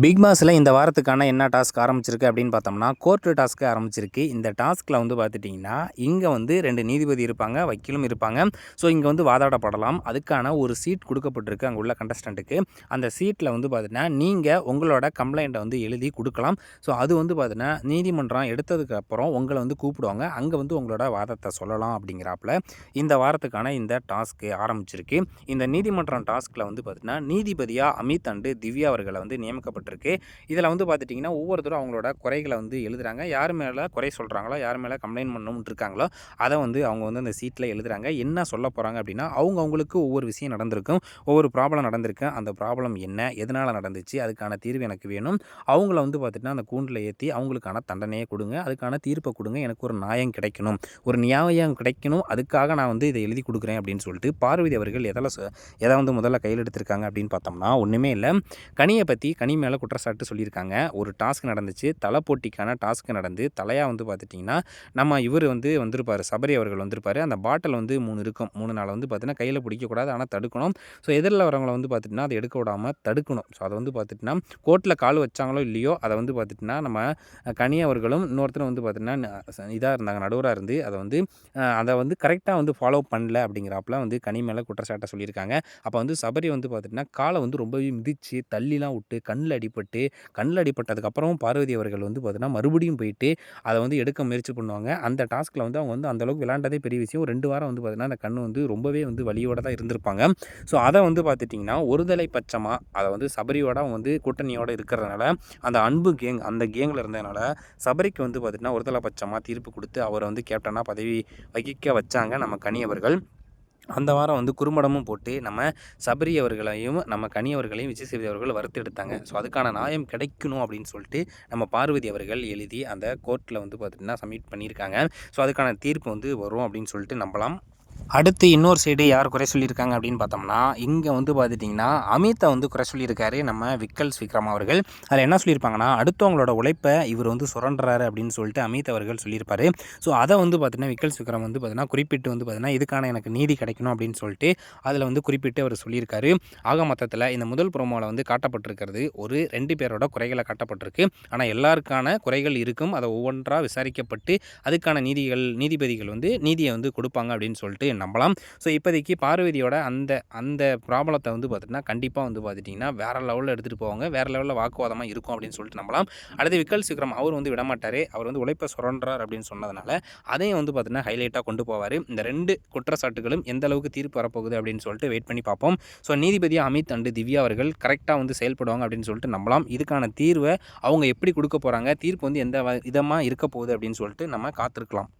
Big பாஸில் இந்த வாரத்துக்கான என்ன டாஸ்க் ஆரம்பிச்சிருக்கு அப்படின்னு பார்த்தோம்னா கோர்ட்டு டாஸ்க்கு ஆரம்பிச்சிருக்கு. இந்த டாஸ்கில் வந்து பார்த்துட்டிங்கன்னா இங்கே வந்து ரெண்டு நீதிபதி இருப்பாங்க வக்கீலும் இருப்பாங்க. ஸோ இங்கே வந்து வாதாடப்படலாம். அதுக்கான ஒரு சீட் கொடுக்கப்பட்டிருக்கு அங்கே உள்ள கண்டஸ்டண்ட்டுக்கு அந்த சீட்டில் வந்து பார்த்தீங்கன்னா நீங்கள் உங்களோட கம்ப்ளைண்ட்டை வந்து எழுதி கொடுக்கலாம். ஸோ அது வந்து பார்த்தீங்கன்னா நீதிமன்றம் எடுத்ததுக்கு அப்புறம் உங்களை வந்து கூப்பிடுவாங்க. அங்கே வந்து உங்களோட வாதத்தை சொல்லலாம் அப்படிங்கிறாப்புல. இந்த வாரத்துக்கான இந்த டாஸ்க்கு ஆரம்பிச்சிருக்கு. இந்த நீதிமன்றம் டாஸ்கில் வந்து பார்த்தீங்கன்னா நீதிபதியாக அமித் அண்டு திவ்யா அவர்களை வந்து நியமிக்கப்பட்டு கொடுக்கப்பட்டிருக்கு இதில் வந்து பார்த்துட்டிங்கன்னா ஒவ்வொருத்தரும் அவங்களோட குறைகளை வந்து எழுதுகிறாங்க யார் மேலே குறை சொல்கிறாங்களோ யார் மேலே கம்ப்ளைண்ட் பண்ணணும்னு இருக்காங்களோ அதை வந்து அவங்க வந்து அந்த சீட்டில் எழுதுகிறாங்க என்ன சொல்ல போகிறாங்க அப்படின்னா அவங்க அவங்களுக்கு ஒவ்வொரு விஷயம் நடந்திருக்கும். ஒவ்வொரு ப்ராப்ளம் நடந்திருக்கு. அந்த ப்ராப்ளம் என்ன? எதனால் நடந்துச்சு? அதுக்கான தீர்வு எனக்கு வேணும். அவங்கள வந்து பார்த்துட்டிங்கன்னா அந்த கூண்டில் ஏற்றி அவங்களுக்கான தண்டனையை கொடுங்க. அதுக்கான தீர்ப்பை கொடுங்க. எனக்கு ஒரு நியாயம் கிடைக்கணும். ஒரு நியாயம் கிடைக்கணும். அதுக்காக நான் வந்து இதை எழுதி கொடுக்குறேன் அப்படின்னு சொல்லிட்டு பார்வதி அவர்கள் எதில் எதை வந்து முதல்ல கையில் எடுத்திருக்காங்க அப்படின்னு பார்த்தோம்னா ஒன்றுமே இல்லை. கனியை பற்றி கனி மேலே மேலே குற்றச்சாட்டு சொல்லியிருக்காங்க. ஒரு டாஸ்க் நடந்துச்சு. தலை போட்டிக்கான டாஸ்க் நடந்து தலையாக வந்து பார்த்துட்டிங்கன்னா நம்ம இவர் வந்து வந்திருப்பார். சபரி அவர்கள் வந்திருப்பார். அந்த பாட்டில் வந்து மூணு இருக்கும். மூணு நாள் வந்து பார்த்தீங்கன்னா கையில் பிடிக்கக்கூடாது. ஆனால் தடுக்கணும். ஸோ எதிரில் வரவங்களை வந்து பார்த்துட்டுனா அதை எடுக்க விடாமல் தடுக்கணும். ஸோ அதை வந்து பார்த்துட்டுனா கோர்ட்டில் கால் வச்சாங்களோ இல்லையோ அதை வந்து பார்த்துட்டுனா நம்ம கனி அவர்களும் இன்னொருத்தரும் வந்து பார்த்திங்கன்னா இதாக இருந்தாங்க. நடுவராக இருந்து அதை வந்து அதை வந்து கரெக்டாக வந்து ஃபாலோ பண்ணல அப்படிங்கிறாப்புல வந்து கனி மேலே குற்றச்சாட்டை சொல்லியிருக்காங்க. அப்போ வந்து சபரி வந்து பார்த்துட்டுனா காலை வந்து ரொம்பவே மிதித்து தள்ளிலாம் விட்டு கண்ணில் அடிபட்டு கண்ணில் அடிபட்டதுக்கப்புறம் பார்வதி அவர்கள் வந்து பார்த்தீங்கன்னா மறுபடியும் போயிட்டு அதை வந்து எடுக்க முயற்சி பண்ணுவாங்க. அந்த டாஸ்கில் வந்து அவங்க வந்து அந்தளவுக்கு விளாண்டதே பெரிய விஷயம். ரெண்டு வாரம் வந்து பார்த்திங்கன்னா அந்த கண் வந்து ரொம்பவே வந்து வலியோடு தான் இருந்திருப்பாங்க. ஸோ அதை வந்து பார்த்துட்டிங்கன்னா ஒருதலை பட்சமாக அதை வந்து சபரியோட அவங்க வந்து கூட்டணியோடு இருக்கிறதுனால அந்த அன்பு கேங் அந்த கேங்கில் இருந்ததுனால சபரிக்கு வந்து பார்த்திங்கன்னா ஒருதலை பட்சமாக தீர்ப்பு கொடுத்து அவரை வந்து கேப்டனாக பதவி வகிக்க வச்சாங்க நம்ம கனி அவர்கள் அந்த வாரம் வந்து குறும்படமும் போட்டு நம்ம சபரி அவர்களையும் நம்ம கனி அவர்களையும் விஜய் சேதுபதி அவர்கள் வறுத்தெடுத்தாங்க ஸோ அதுக்கான நியாயம் கிடைக்கணும் அப்படின்னு சொல்லிட்டு நம்ம பார்வதி அவர்கள் எழுதி அந்த கோர்ட்டில் வந்து பார்த்திங்கன்னா சப்மிட் பண்ணியிருக்காங்க. ஸோ அதுக்கான தீர்ப்பு வந்து வரும் அப்படின்னு சொல்லிட்டு நம்பலாம். அடுத்து இன்னொரு சைடு யார் குறை சொல்லியிருக்காங்க அப்படின்னு பார்த்தோம்னா இங்கே வந்து பார்த்துட்டிங்கன்னா அமித்தை வந்து குறை சொல்லியிருக்காரு நம்ம விக்கல்ஸ் விக்ரம் அவர்கள். அதில் என்ன சொல்லியிருப்பாங்கன்னா அடுத்தவங்களோட உழைப்பை இவர் வந்து சுரண்டுறாரு அப்படின்னு சொல்லிட்டு அமித் அவர்கள் சொல்லியிருப்பார். ஸோ அதை வந்து பார்த்தீங்கன்னா விக்கல்ஸ் விக்ரம் வந்து பார்த்தீங்கன்னா குறிப்பிட்டு வந்து பார்த்தீங்கன்னா இதுக்கான எனக்கு நீதி கிடைக்கணும் அப்படின்னு சொல்லிட்டு அதில் வந்து குறிப்பிட்டு அவர் சொல்லியிருக்காரு. ஆக மொத்தத்தில் இந்த முதல் ப்ரோமோவில் வந்து காட்டப்பட்டிருக்கிறது ஒரு ரெண்டு பேரோட குறைகளை காட்டப்பட்டிருக்கு. ஆனால் எல்லாருக்கான குறைகள் இருக்கும். அதை ஒவ்வொன்றாக விசாரிக்கப்பட்டு அதுக்கான நீதிகள் நீதிபதிகள் வந்து நீதியை வந்து கொடுப்பாங்க அப்படின்னு சொல்லிட்டு நம்பலாம். ஸோ இப்போதைக்கு பார்வதியோட அந்த அந்த ப்ராப்ளத்தை வந்து பார்த்துட்டிங்கன்னா கண்டிப்பாக வந்து பார்த்துட்டிங்கன்னா வேறு லெவலில் எடுத்துகிட்டு போவாங்க. வேறு லெவலில் வாக்குவாதமாக இருக்கும் அப்படின்னு சொல்லிட்டு நம்பலாம். அடுத்து விக்கல் சீக்கிரம் அவர் வந்து விடமாட்டார். அவர் வந்து உழைப்பை சுரண்டார் அப்படின்னு சொன்னதுனால அதையும் வந்து பார்த்திங்கன்னா ஹைலைட்டாக கொண்டு போவார். இந்த ரெண்டு குற்றச்சாட்டுகளும் எந்த அளவுக்கு தீர்ப்பு வரப்போகுது அப்படின்னு சொல்லிட்டு வெயிட் பண்ணி பார்ப்போம். ஸோ நீதிபதி அமித் அண்டு திவ்யா அவர்கள் கரெக்டாக வந்து செயல்படுவாங்க அப்படின்னு சொல்லிட்டு நம்பலாம். இதுக்கான தீர்வை அவங்க எப்படி கொடுக்க போகிறாங்க தீர்ப்பு வந்து எந்த விதமாக இருக்க போகுது அப்படின்னு சொல்லிட்டு நம்ம காத்திருக்கலாம்.